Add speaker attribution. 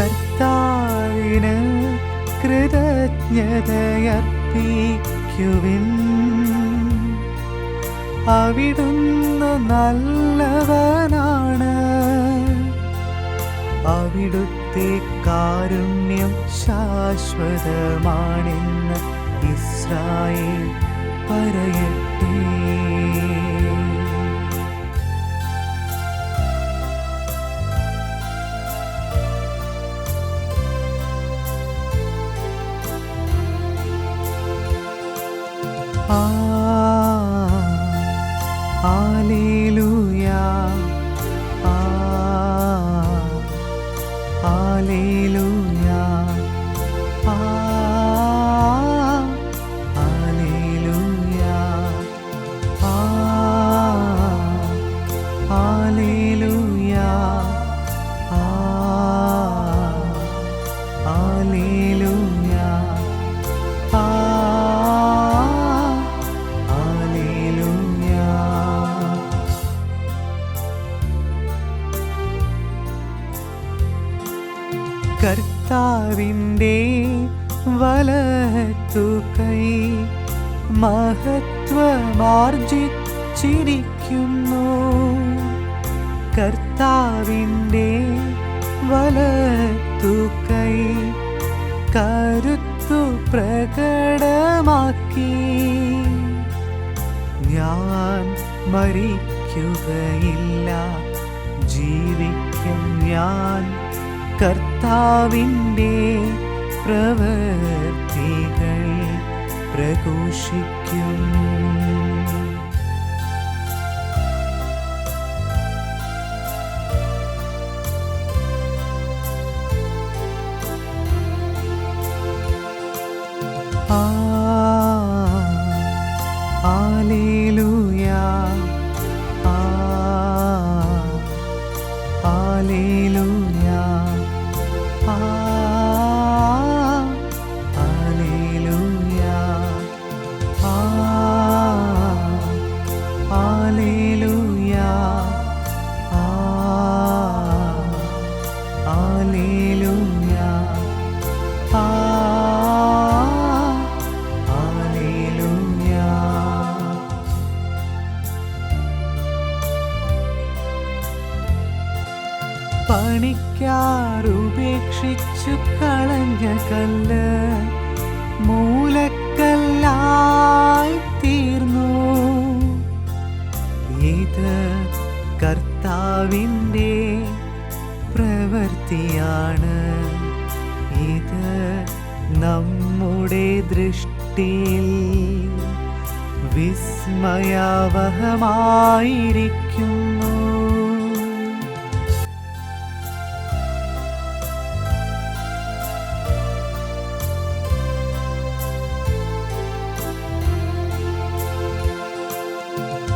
Speaker 1: കർത്താവിന് കൃതജ്ഞതയർപ്പിക്കുവിൻ. അവിടുന്ന് നല്ലവനാണ്. അവിടുത്തെ കാരുണ്യം ശാശ്വതമാണെന്ന് ഇസ്രായേൽ പറയട്ടെ. Alleluia. Alleluia. Ah. കർത്താവിന്റെ വലത്തു കൈ മഹത്വമാർജിച്ചിരിക്കുന്നു. കർത്താവിന്റെ വലത്തു കൈ കരുത്തു പ്രകടമാക്കി. ഞാൻ മരിക്കുകയില്ല ജീവിക്കും ഞാൻ കർത്താവിന്റെ പ്രവർത്തികൾ പ്രഘോഷിക്കും. പണിക്കാറുപേക്ഷിച്ചു കളഞ്ഞ കല്ല് മൂലക്കല്ലായി തീർന്നു. ഇത് കർത്താവിന്റെ പ്രവൃത്തിയാണ്. ഇത് നമ്മുടെ ദൃഷ്ടിയിൽ വിസ്മയാവഹമായിരിക്കുന്നു.